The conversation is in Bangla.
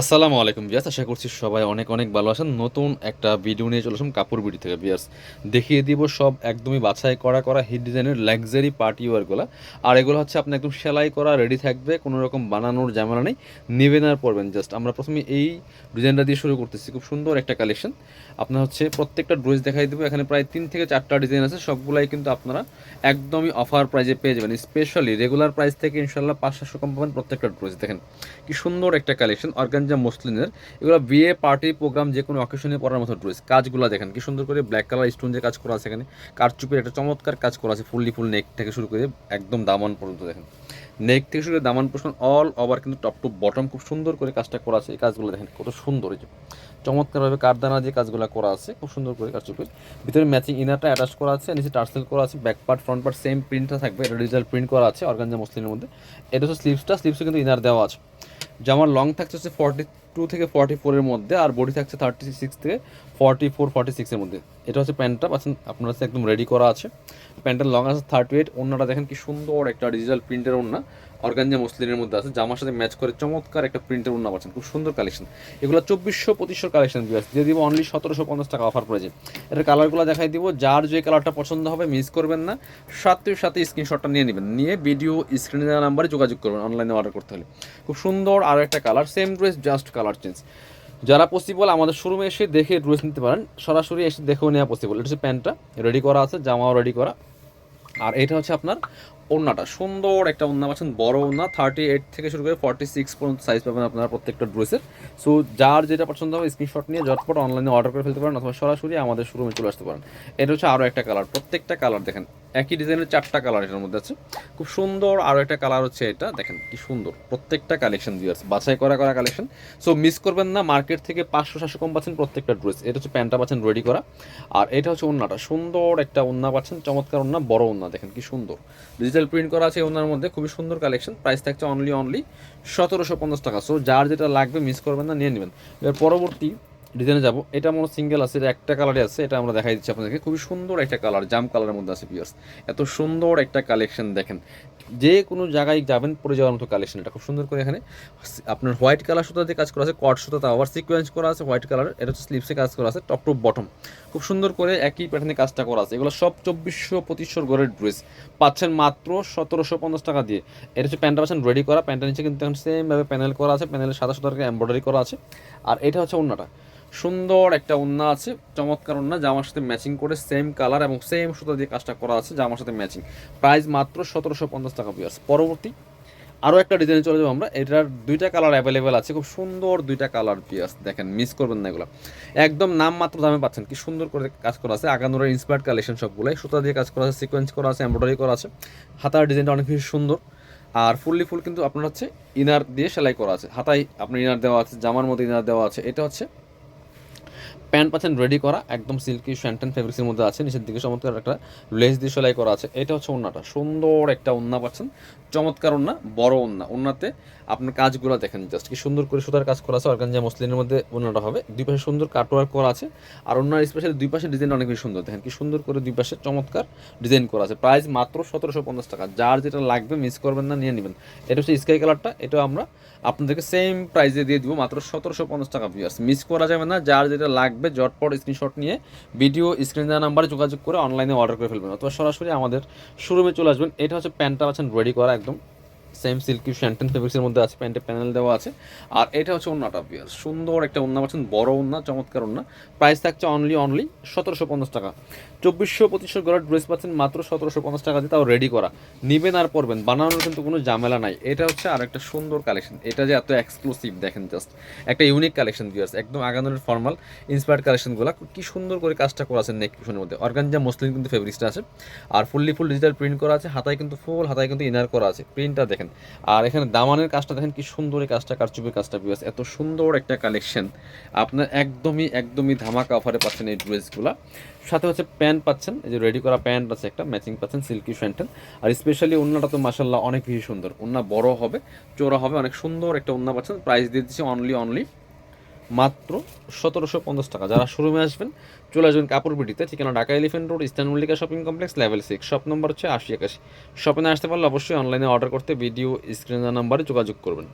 আসসালামু আলাইকুম বিয়াস আশা করছি সবাই অনেক অনেক ভালো আছেন। নতুন একটা ভিডিও নিয়ে চলে আসলাম কাপড় বিডি থেকে বিয়াস দেখিয়ে দিব সব একদমই বাছাই করা করা হিট ডিজাইনের লাক্সারি পার্টি ওয়ারগুলো আর এগুলো হচ্ছে আপনি একদম সেলাই করা রেডি থাকবে, কোনো রকম বানানোর ঝামেলা নেই। নেবেন আর পরবেন জাস্ট আমরা প্রথমে এই ডিজাইনটা দিয়ে শুরু করতেছি। খুব সুন্দর একটা কালেকশন আপনার হচ্ছে প্রত্যেকটা ড্রেস দেখাই দেবো। এখানে প্রায় তিন থেকে চারটা ডিজাইন আছে। সবগুলাই কিন্তু আপনারা একদমই অফার প্রাইজে পেয়ে যাবেন। স্পেশালি রেগুলার প্রাইস থেকে ইনশাল্লাহ পাঁচ সাতশো কম পাবেন প্রত্যেকটা ড্রেস দেখেন কি সুন্দর একটা কালেকশন অর্গানজা মসলিনের এগুলো বিয়ে, পার্টি, প্রোগ্রাম, যে কোনো অকেশনে পরার মতো ড্রেস কাজগুলো দেখেন, কি সুন্দর করে ব্ল্যাক কালার স্টোন যে কাজ করা আছে এখানে, কারচুপের একটা চমৎকার কাজ করা আছে, ফুললি ফুল নেক থেকে শুরু করে একদম দামান পর্যন্ত দেখেন। নেক থেকে শুরু করে দামান পোর্শন অল ওভার কিন্তু টপ টু বটম খুব সুন্দর করে কাজটা করা আছে, এই কাজগুলো দেখেন, কত সুন্দর এই যে। চমৎকারভাবে কারদানা যে কাজগুলো করা আছে, খুব সুন্দর করে কারচুপের ভিতরে ম্যাচিং ইনারটা অ্যাটাচ করা আছে, নিচে টার্সেল করা আছে back part front part same প্রিন্টটা থাকবে, এটা ডিজিটাল প্রিন্ট করা আছে অর্গানজা মসলিনের মধ্যে। এটা হচ্ছে স্লিভসটা স্লিভসে কিন্তু ইনার দেওয়া আছে। জামার লং থাকছে হচ্ছে ফর্টি টু থেকে ফর্টি ফোরের মধ্যে, আর বডি থাকছে থার্টি সিক্স থেকে ফর্টি ফোর ফর্টি সিক্সের মধ্যে। এটা হচ্ছে প্যান্টটা, পাচ্ছেন আপনার কাছে একদম রেডি করা আছে। প্যান্টের লং আছে থার্টি এইট অন্যটা দেখেন কি সুন্দর একটা ডিজিটাল প্রিন্টের ওড়না। অর্গানজা মসলিনের মধ্যে আছে জামার সাথে ম্যাচ করে চমৎকার একটা প্রিন্টের ওড়না পাচ্ছেন, খুব সুন্দর কালেকশন এগুলো চব্বিশশো পঁচিশশো কালেকশন বিয়াস দিয়ে দিব অনলি সতেরোশো পঞ্চাশ টাকা অফার পড়েছে এটার কালারগুলো দেখাই দিব, যার যে কালারটা পছন্দ হবে মিস করবেন না। সাথে সাথে স্ক্রিনশটটা নিয়ে নেবেন, নিয়ে ভিডিও স্ক্রিনে দেওয়া নাম্বারে যোগাযোগ করবেন অনলাইনে অর্ডার করতে হলে। খুব সুন্দর আরও একটা colour same dress just colour change যারা পসিবল আমাদের শোরুমে এসে দেখে ড্রেস নিতে পারেন, সরাসরি এসে দেখেও নেওয়া পসিবল এটা হচ্ছে প্যান্টটা রেডি করা আছে, জামাও রেডি করা। আর এটা হচ্ছে আপনার ওড়নাটা। সুন্দর একটা ওন্না পাচ্ছেন, বড় ওন্না থার্টি এইট থেকে শুরু করে ফর্টি সিক্স পর্যন্ত সাইজ পাবেন আপনার প্রত্যেকটা ড্রেসের সো যার যেটা পছন্দ হবে স্ক্রিনশট নিয়ে ঝটপট অনলাইনে অর্ডার করে ফেলতে পারেন অথবা সরাসরি আমাদের শোরুমে চলে আসতে পারেন। এটা হচ্ছে আরও একটা কালার প্রত্যেকটা কালার দেখেন। একই ডিজাইনের চারটা কালার এটার মধ্যে আছে। খুব সুন্দর আরও একটা কালার হচ্ছে এটা। দেখেন কি সুন্দর। প্রত্যেকটা কালেকশন দিয়ে আছে বাছাই করা করা কালেকশন সো মিস করবেন না মার্কেট থেকে পাঁচশো, সাতশো কম পাচ্ছেন প্রত্যেকটা ড্রেস এটা হচ্ছে প্যান্টটা পাচ্ছেন রেডি করা। আর এটা হচ্ছে ওন্নাটা। সুন্দর একটা ওন্না পাচ্ছেন, চমৎকার ওন্না, বড় ওন্না। দেখেন কি সুন্দর। ডিজিটাল প্রিন্ট করা আছে ওনার মধ্যে। খুবই সুন্দর কালেকশন প্রাইস থাকছে অনলি অনলি সতেরোশো পঞ্চাশ টাকা। সো যার যেটা লাগবে মিস করবেন না, নিয়ে নেবেন। এবার পরবর্তী ডিজাইনে যাব। এটা মনে সিঙ্গেল আছে, এটা একটা কালারে আছে, এটা আমরা দেখাই দিচ্ছি আপনাদেরকে। খুবই সুন্দর একটা কালার জাম কালারের মধ্যে আছে পিয়ার্স এত সুন্দর একটা কালেকশন দেখেন। যে কোনো জায়গায় যাবেন পরে যাওয়ার মতো কালেকশন এটা খুব সুন্দর করে এখানে আপনার হোয়াইট কালার সুতা দিয়ে কাজ করা আছে কট সুতা আবার সিকোয়েন্স করা আছে হোয়াইট কালার এটা হচ্ছে স্লিপসে কাজ করা আছে টপ টু বটম খুব সুন্দর করে একই প্যাটার্নে কাজটা করা আছে। এগুলো সব চব্বিশশো পঁচিশশোর গড়ের ড্রেস পাচ্ছেন মাত্র সতেরোশো পঞ্চাশ টাকা দিয়ে। এটা হচ্ছে প্যান্টটা পাচ্ছেন রেডি করা। প্যান্টের নিচে কিন্তু সেমভাবে প্যানেল করা আছে। প্যানেলের সাদা সাদা এমব্রয়ডারি করা আছে। আর এটা হচ্ছে অন্যটা সুন্দর একটা ওন্না আছে, চমৎকার ওন্না জামার সাথে ম্যাচিং করে সেম কালার এবং সেম সুতা দিয়ে কাজটা করা আছে জামার সাথে ম্যাচিং প্রাইস মাত্র সতেরোশো পঞ্চাশ টাকা পিয়ার্স পরবর্তী আরও একটা ডিজাইনে চলে যাব আমরা। এটার দুইটা কালার অ্যাভেলেবেল আছে, খুব সুন্দর দুইটা কালার পিয়ার্স দেখেন মিস করবেন না এগুলো। একদম নাম মাত্র দামে পাচ্ছেন। কি সুন্দর করে কাজ করা আছে। আগানোর ইন্সপায়ার্ড কালেকশন সবগুলোই সুতা দিয়ে কাজ করা আছে সিকোয়েন্স করা আছে এমব্রয়ডারি করা আছে। হাতার ডিজাইনটা অনেক বেশি সুন্দর। আর ফুললি ফুল কিন্তু আপনার হচ্ছে ইনার দিয়ে সেলাই করা আছে। হাতায় আপনার ইনার দেওয়া আছে, জামার মধ্যে ইনার দেওয়া আছে। এটা হচ্ছে প্যান্ট পাচ্ছেন রেডি করা, একদম সিল্কি শ্যান্টেন ফেব্রিক্সের মধ্যে আছে নিচের দিকে চমৎকার একটা লেস দিয়ে সেলাই করা আছে। এটা হচ্ছে ওন্নাটা। সুন্দর একটা ওন্না পাচ্ছেন। চমৎকার ওন্না, বড় ওন্না। ওন্নাতে আপনার কাজগুলো দেখেন জাস্ট কি সুন্দর করে সুতার কাজ করা আছে। অর্গানজা মসলিনের মধ্যে ওন্নাটা হবে। দুই পাশে সুন্দর কাটওয়ার্ক করা আছে। আর ওনার স্পেশালি দুই পাশে ডিজাইন অনেক বেশি সুন্দর। দেখেন কি সুন্দর করে দুই পাশে চমৎকার ডিজাইন করা আছে। প্রাইস মাত্র সতেরোশো পঞ্চাশ টাকা। যার যেটা লাগবে মিস করবেন না, নিয়ে নেবেন। এটা হচ্ছে স্কাই কালারটা এটা আমরা আপনাদেরকে সেম প্রাইসে দিয়ে দিব। মাত্র সতেরোশো পঞ্চাশ টাকা ভিউয়ার্স মিস করা যাবে না। যার যেটা লাগবে জটপট স্ক্রিনশট নিয়ে ভিডিও স্ক্রিন দেওয়া নাম্বারে যোগাযোগ করে অনলাইনে অর্ডার করে ফেলবেন। অথবা সরাসরি আমাদের শোরুমে চলে আসবেন। এটা হচ্ছে প্যান্টটা আছেন রেডি করা একদম। সেম সিল্কি শ্যান্টেন ফেব্রিক্সের মধ্যে আছে প্যান্টে প্যানেল দেওয়া আছে। আর এটা হচ্ছে অন্যটা বিয়ার সুন্দর একটা অন্য পাচ্ছেন বড় অন্য চমৎকার অন্য প্রাইস থাকছে অনলি অনলি সতেরোশো পঞ্চাশ টাকা। চব্বিশশো পঁচিশশো গড়ার ড্রেস পাচ্ছেন মাত্র সতেরোশো পঞ্চাশ টাকা দিয়ে, তাও রেডি করা। নেবেন আর পরবেন, বানানোর কিন্তু কোনো ঝামেলা নাই। এটা হচ্ছে আর একটা সুন্দর কালেকশন এটা যে এত এক্সক্লুসিভ দেখেন জাস্ট একটা ইউনিক কালেকশন বিয়ার্স একদম আগানোর ফর্মাল ইন্সপায়ার্ড কালেকশনগুলো কি সুন্দর করে কাজটা করা আছে নেক কুশনের মধ্যে। অর্গানজা মুসলিম কিন্তু ফেব্রিক্সটা আছে। আর ফুললি ফুল ডিজিটাল প্রিন্ট করা আছে। হাতায় কিন্তু ফুল হাতায় কিন্তু ইনার করা আছে। প্রিন্টটা দেখেন আর এখানে দামানের কাজটা দেখেন কি সুন্দর এই কাজটা, কারচুপের কাজটা বিয়াস এত সুন্দর একটা কালেকশন আপনার একদমই একদমই ধামাকা অফারে পাচ্ছেন এই ড্রেসগুলো সাথে হচ্ছে প্যান্ট পাচ্ছেন, এই যে রেডি করা প্যান্ট আছে একটা ম্যাচিং পাচ্ছেন সিল্কি প্যান্টেন আর স্পেশালি ওনাটা তো মাসাল্লাহ অনেক বেশি সুন্দর, ওন্না বড় হবে চোরা হবে, অনেক সুন্দর একটা ওন্না পাচ্ছেন। প্রাইস দিয়ে দিচ্ছি অনলি অনলি মাত্র সতেরোশো পঞ্চাশ টাকা। যারা শোরুমে আসবেন, চলে আসবেন কাপড় বিটিতে, ঠিকানা Dhaka Elephant Road Eastern Mallika shopping complex level six shop number হচ্ছে আশি একাশি। শপে আসতে পারলে অবশ্যই অনলাইনে অর্ডার করতে ভিডিও স্ক্রিনের নাম্বারে যোগাযোগ করবেন।